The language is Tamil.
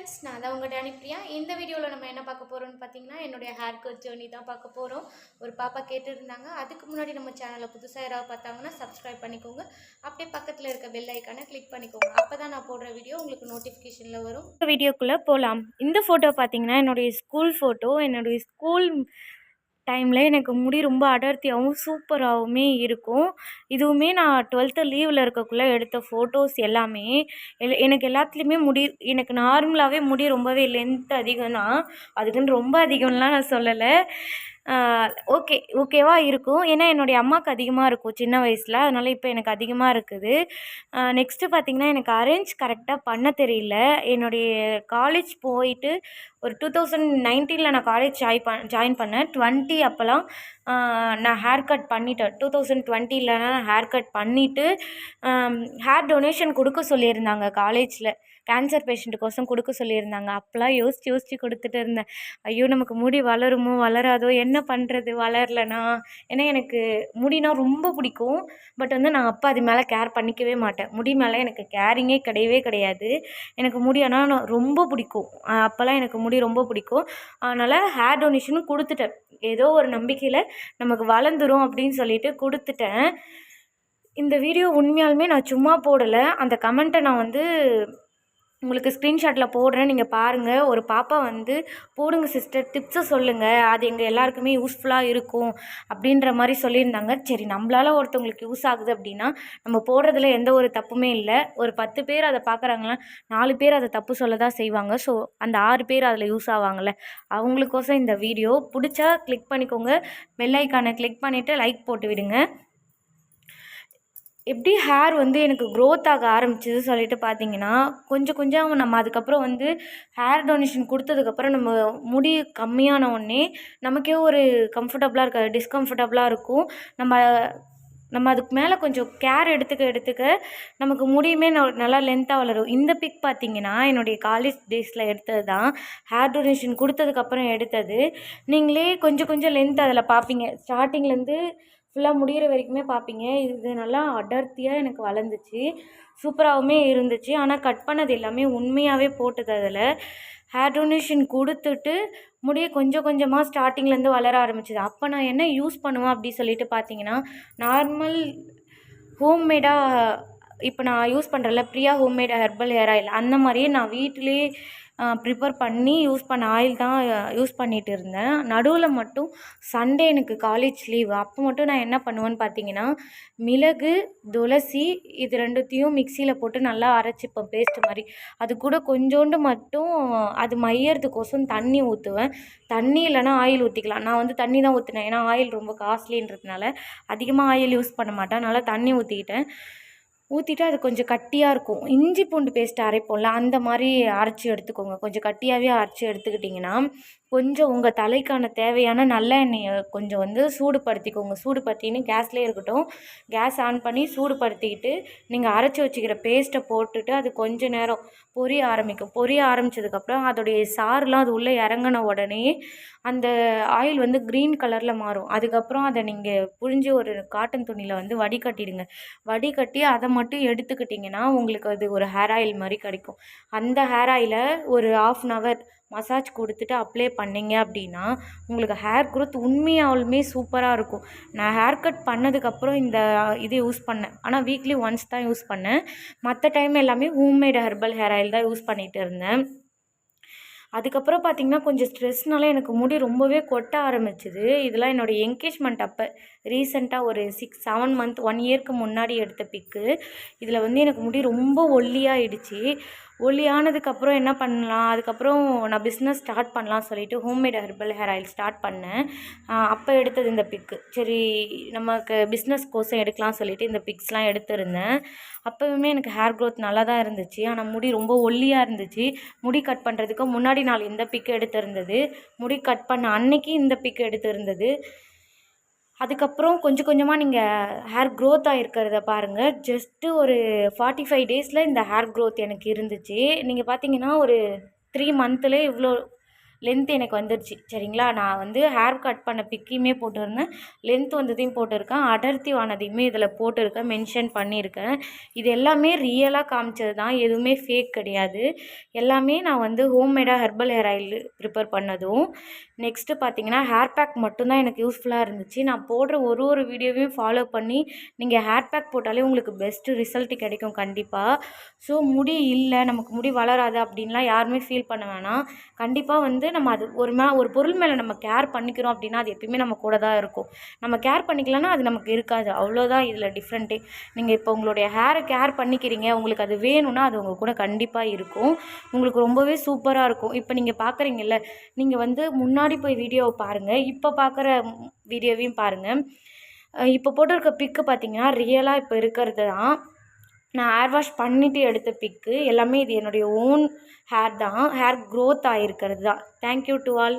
ஃப்ரெண்ட்ஸ் நான் தான் உங்கள் டேனி பிரியா இந்த வீடியோவில் நம்ம என்ன பார்க்க போகிறோம்னு பார்த்தீங்கன்னா என்னுடைய ஹேர் கட் ஜேர்னி தான் பார்க்க போகிறோம் ஒரு பாப்பா கேட்டுருந்தாங்க. அதுக்கு முன்னாடி நம்ம சேனலை புதுசாக யாராவது பார்த்தாங்கன்னா சப்ஸ்கிரைப் பண்ணிக்கோங்க. அப்படியே பக்கத்தில் இருக்க பெல் ஐக்கானை கிளிக் பண்ணிக்கோங்க. அப்போ தான் நான் போடுற வீடியோ உங்களுக்கு நோட்டிஃபிகேஷனில் வரும். வீடியோக்குள்ளே போகலாம் இந்த ஃபோட்டோ பார்த்தீங்கன்னா என்னுடைய ஸ்கூல் ஃபோட்டோ என்னுடைய ஸ்கூல் டைமில் எனக்கு முடி ரொம்ப அடர்த்தியாகவும் சூப்பராகவுமே இருக்கும். இதுவுமே நான் டுவெல்த்து லீவில் இருக்கக்குள்ளே எடுத்த ஃபோட்டோஸ் எல்லாமே எல் எனக்கு எல்லாத்துலேயுமே முடி எனக்கு நார்மலாகவே முடி ரொம்பவே லென்த் அதிகம் தான் அதுக்குன்னு ரொம்ப அதிகம்லாம் நான் சொல்லலை. ஓகே ஓகேவா இருக்கும். ஏன்னா என்னுடைய அம்மாவுக்கு அதிகமாக இருக்கும் சின்ன வயசில். அதனால் இப்போ எனக்கு அதிகமாக இருக்குது. நெக்ஸ்ட்டு பார்த்திங்கன்னா எனக்கு அரேஞ்ச் கரெக்டாக பண்ண தெரியல. என்னுடைய காலேஜ் போயிட்டு ஒரு டூ தௌசண்ட் நைன்டீனில் நான் காலேஜ் ஜாய் பண் ஜாயின் பண்ணேன். டுவெண்ட்டி அப்போல்லாம் நான் ஹேர் கட் பண்ணிட்டேன். டூ தௌசண்ட் டுவெண்ட்டியில் நான் ஹேர் கட் பண்ணிவிட்டு ஹேர் டொனேஷன் கொடுக்க சொல்லியிருந்தாங்க காலேஜில் கேன்சர் பேஷண்ட்டுக்கோசம் கொடுக்க சொல்லியிருந்தாங்க. அப்போலாம் யோசித்து யோசித்து கொடுத்துட்டு இருந்தேன். ஐயோ நமக்கு முடி வளருமோ வளராதோ என்ன பண்ணுறது வளரலனா? ஏன்னா எனக்கு முடினா ரொம்ப பிடிக்கும். பட் வந்து நான் அப்போ அது மேலே கேர் பண்ணிக்கவே மாட்டேன். முடி மேலே எனக்கு கேரிங்கே கிடையவே கிடையாது. எனக்கு முடி ஆனால் நான் ரொம்ப பிடிக்கும். அப்போல்லாம் எனக்கு முடி ரொம்ப பிடிக்கும். அதனால் ஹேர் டொனேஷனும் கொடுத்துட்டேன். ஏதோ ஒரு நம்பிக்கையில் நமக்கு வளர்ந்துரும் அப்படின்னு சொல்லிட்டு கொடுத்துட்டேன். இந்த வீடியோ உண்மையாலுமே நான் சும்மா போடலை. அந்த கமெண்ட்டை நான் வந்து உங்களுக்கு ஸ்க்ரீன்ஷாட்டில் போடுறேன். நீங்கள் பாருங்கள் ஒரு பாப்பா வந்து போடுங்க சிஸ்டர் டிப்ஸை சொல்லுங்கள் அது எங்கள் எல்லாருக்குமே யூஸ்ஃபுல்லாக இருக்கும். அப்படின்ற மாதிரி சொல்லியிருந்தாங்க. சரி நம்மளால் ஒருத்தவங்களுக்கு யூஸ் ஆகுது அப்படின்னா நம்ம போடுறதுல எந்த ஒரு தப்புமே இல்லை. ஒரு பத்து பேர் அதை பார்க்குறாங்களா நாலு பேர் அதை தப்பு சொல்ல தான் செய்வாங்க. ஸோ அந்த ஆறு பேர் அதில் யூஸ் ஆவாங்கள்ல அவங்களுக்கோசம் இந்த வீடியோ பிடிச்சா கிளிக் பண்ணிக்கோங்க. பெல் கிளிக் பண்ணிவிட்டு லைக் போட்டு விடுங்க. எப்படி ஹேர் வந்து எனக்கு க்ரோத் ஆக ஆரம்பிச்சது சொல்லிட்டு பார்த்தீங்கன்னா கொஞ்சம் கொஞ்சம் நம்ம அதுக்கப்புறம் வந்து ஹேர் டொனேஷன் கொடுத்ததுக்கப்புறம் நம்ம முடி கம்மியான உடனே நமக்கே ஒரு கம்ஃபர்டபுளாக இருக்காது டிஸ்கம்ஃபர்டபுளாக இருக்கும். நம்ம நம்ம அதுக்கு மேலே கொஞ்சம் கேர் எடுத்துக்க எடுத்துக்க நமக்கு முடியுமே ந- நல்லா லென்த்தாக வளரும். இந்த பிக் பார்த்தீங்கன்னா என்னுடைய காலேஜ் டேஸில் எடுத்தது தான். ஹேர் டொனேஷன் கொடுத்ததுக்கப்புறம் எடுத்தது. நீங்களே கொஞ்சம் கொஞ்சம் லென்த் அதில் பார்ப்பீங்க ஸ்டார்டிங்லேருந்து ஃபுல்லாக முடிகிற வரைக்குமே பார்ப்பீங்க இது நல்லா அடர்த்தியாக எனக்கு வளர்ந்துச்சு. சூப்பராகவுமே இருந்துச்சு. ஆனால் கட் பண்ணது எல்லாமே உண்மையாகவே போட்டது அதில். ஹேர் டொனேஷன் கொடுத்துட்டு முடியை கொஞ்சம் கொஞ்சமாக ஸ்டார்டிங்லேருந்து வளர ஆரம்பிச்சிது. அப்போ நான் என்ன யூஸ் பண்ணுவேன் அப்படி சொல்லிட்டு பார்த்தீங்கன்னா நார்மல் ஹோம்மேடாக இப்போ நான் use பண்ணுறல Priya homemade herbal hair oil. அந்த மாதிரியே நான் வீட்டிலேயே ப்ரிப்பேர் பண்ணி யூஸ் பண்ண ஆயில் தான் யூஸ் பண்ணிகிட்டு இருந்தேன். நடுவில் மட்டும் சண்டே எனக்கு காலேஜ் லீவ் அப்போ மட்டும் நான் என்ன பண்ணுவேன்னு பார்த்தீங்கன்னா மிளகு துளசி இது ரெண்டுத்தையும் மிக்சியில் போட்டு நல்லா அரைச்சிப்பேன் பேஸ்ட் மாதிரி. அது கூட கொஞ்சோண்டு மட்டும் அது மையறதுக்கோசம் தண்ணி ஊற்றுவேன் தண்ணி இல்லைன்னா ஆயில் ஊற்றிக்கலாம் நான் வந்து தண்ணி தான் ஊற்றினேன் ஏன்னா ஆயில் ரொம்ப காஸ்ட்லின்றதுனால அதிகமாக ஆயில் யூஸ் பண்ண மாட்டேன். அதனால் தண்ணி ஊற்றிக்கிட்டேன் ஊற்றிட்டு அது கொஞ்சம் கட்டியாக இருக்கும். இஞ்சி பூண்டு பேஸ்ட் அரைப்போம்ல அந்த மாதிரி அரைச்சி எடுத்துக்கோங்க. கொஞ்சம் கட்டியாகவே அரைச்சி எடுத்துக்கிட்டிங்கன்னா கொஞ்சம் உங்கள் தலைக்கான தேவையான நல்லெண்ணெயை கொஞ்சம் வந்து சூடுபடுத்திக்கோங்க. சூடுபடுத்தின்னு கேஸ்லேயே இருக்கட்டும் கேஸ் ஆன் பண்ணி சூடுபடுத்திக்கிட்டு நீங்கள் அரைச்சி வச்சுக்கிற பேஸ்ட்டை போட்டுட்டு அது கொஞ்சம் நேரம் பொரிய ஆரம்பிக்கும். பொரிய ஆரம்பித்ததுக்கப்புறம் அதோடைய சாறுலாம் அது உள்ளே இறங்கின உடனே அந்த ஆயில் வந்து க்ரீன் கலரில் மாறும். அதுக்கப்புறம் அதை நீங்கள் புழிஞ்சு ஒரு காட்டன் துணியில் வந்து வடிகட்டிடுங்க. வடிகட்டி அதை மட்டும் எடுத்துக்கிட்டிங்கன்னா உங்களுக்கு அது ஒரு ஹேர் ஆயில் மாதிரி கிடைக்கும். அந்த ஹேர் ஆயிலை ஒரு ஆஃப் அன் ஹவர் மசாஜ் கொடுத்துட்டு அப்ளை பண்ணிங்க அப்படின்னா உங்களுக்கு ஹேர் growth உண்மையாலுமே சூப்பராக இருக்கும். நான் ஹேர் கட் பண்ணதுக்கப்புறம் இந்த இது யூஸ் பண்ணேன். ஆனால் வீக்லி ஒன்ஸ் தான் யூஸ் பண்ணேன். மற்ற டைம் எல்லாமே ஹோம்மேட் ஹெர்பல் ஹேர் ஆயில் தான் யூஸ் பண்ணிகிட்டு இருந்தேன். அதுக்கப்புறம் பார்த்திங்கன்னா கொஞ்சம் ஸ்ட்ரெஸ்னால எனக்கு முடி ரொம்பவே கொட்ட ஆரம்பிச்சிது. இதெல்லாம் என்னோடய என்கேஜ்மெண்ட் அப்போ ரீசெண்டாக ஒரு சிக்ஸ் செவன் மந்த் ஒன் இயர்க்கு முன்னாடி எடுத்த பிக்கு இதில் வந்து எனக்கு முடி ரொம்ப ஒல்லியாகிடுச்சு ஒல்லியானதுக்கப்புறம் என்ன பண்ணலாம்? அதுக்கப்புறம் நான் பிஸ்னஸ் ஸ்டார்ட் பண்ணலாம் சொல்லிவிட்டு homemade herbal hair oil start பண்ணேன். அப்போ எடுத்தது இந்த பிக்கு சரி நமக்கு பிஸ்னஸ் கோர்ஸும் எடுக்கலாம் சொல்லிவிட்டு இந்த பிக்ஸ்லாம் எடுத்திருந்தேன். அப்போவுமே எனக்கு ஹேர் க்ரோத் நல்லா தான் இருந்துச்சு. ஆனால் முடி ரொம்ப ஒல்லியாக இருந்துச்சு. முடி கட் பண்ணுறதுக்கு முன்னாடி நாள் இந்த பிக் எடுத்திருந்தது. முடி கட் பண்ண அன்னைக்கு இந்த பிக் எடுத்திருந்தது. அதுக்கப்புறம் கொஞ்சம் கொஞ்சமாக நீங்கள் ஹேர் க்ரோத் ஆகிருக்கிறத பாருங்கள் ஜஸ்ட்டு ஒரு ஃபார்ட்டி ஃபைவ் டேஸில் இந்த ஹேர் க்ரோத் எனக்கு இருந்துச்சு. நீங்கள் பார்த்தீங்கன்னா ஒரு த்ரீ மந்த்தில் இவ்வளோ லென்த் எனக்கு வந்துருச்சு. சரிங்களா? நான் வந்து ஹேர் கட் பண்ண பிக்கியுமே போட்டிருந்தேன். லென்த் வந்ததையும் போட்டிருக்கேன். அடர்த்தி ஆனதையுமே இதில் போட்டிருக்கேன். மென்ஷன் பண்ணியிருக்கேன். இது எல்லாமே ரியலாக காமிச்சது தான். எதுவுமே ஃபேக் கிடையாது. எல்லாமே நான் வந்து ஹோம்மேடாக ஹெர்பல் ஹேர் ஆயில் ப்ரிப்பேர் பண்ணதும். நெக்ஸ்ட்டு பார்த்தீங்கன்னா ஹேர் பேக் மட்டும்தான் எனக்கு யூஸ்ஃபுல்லாக இருந்துச்சு. நான் போடுற ஒரு ஒரு வீடியோவையும் ஃபாலோ பண்ணி நீங்கள் ஹேர் பேக் போட்டாலே உங்களுக்கு பெஸ்ட்டு ரிசல்ட் கிடைக்கும் கண்டிப்பாக ஸோ முடி இல்லை. நமக்கு முடி வளராது அப்படின்லாம் யாருமே ஃபீல் பண்ண வேணாம். கண்டிப்பாக வந்து நம்ம அது ஒரு மே ஒரு பொருள் மேலே நம்ம கேர் பண்ணிக்கிறோம் அப்படின்னா அது எப்பயுமே நம்ம கூட தான் இருக்கும். நம்ம கேர் பண்ணிக்கலன்னா அது நமக்கு இருக்காது. அவ்வளோதான் இதில் டிஃப்ரெண்ட்டே நீங்கள் இப்போ உங்களுடைய ஹேரை கேர் பண்ணிக்கிறீங்க. உங்களுக்கு அது வேணும்னா அது உங்கள் கூட கண்டிப்பாக இருக்கும். உங்களுக்கு ரொம்பவே சூப்பராக இருக்கும். இப்போ நீங்கள் பார்க்குறீங்கல்ல நீங்கள் வந்து முன்னாடி போய் வீடியோவை பாருங்கள் இப்போ பார்க்குற வீடியோவையும் பாருங்கள் இப்போ போட்டிருக்க பிக்கு பார்த்தீங்கன்னா ரியலாக இப்போ இருக்கிறது தான். நான் ஹேர் வாஷ் பண்ணிவிட்டு எடுத்த பிக்கு எல்லாமே இது என்னுடைய ஓன் ஹேர் தான். ஹேர் க்ரோத் ஆகிருக்கிறது தான். Thank you to all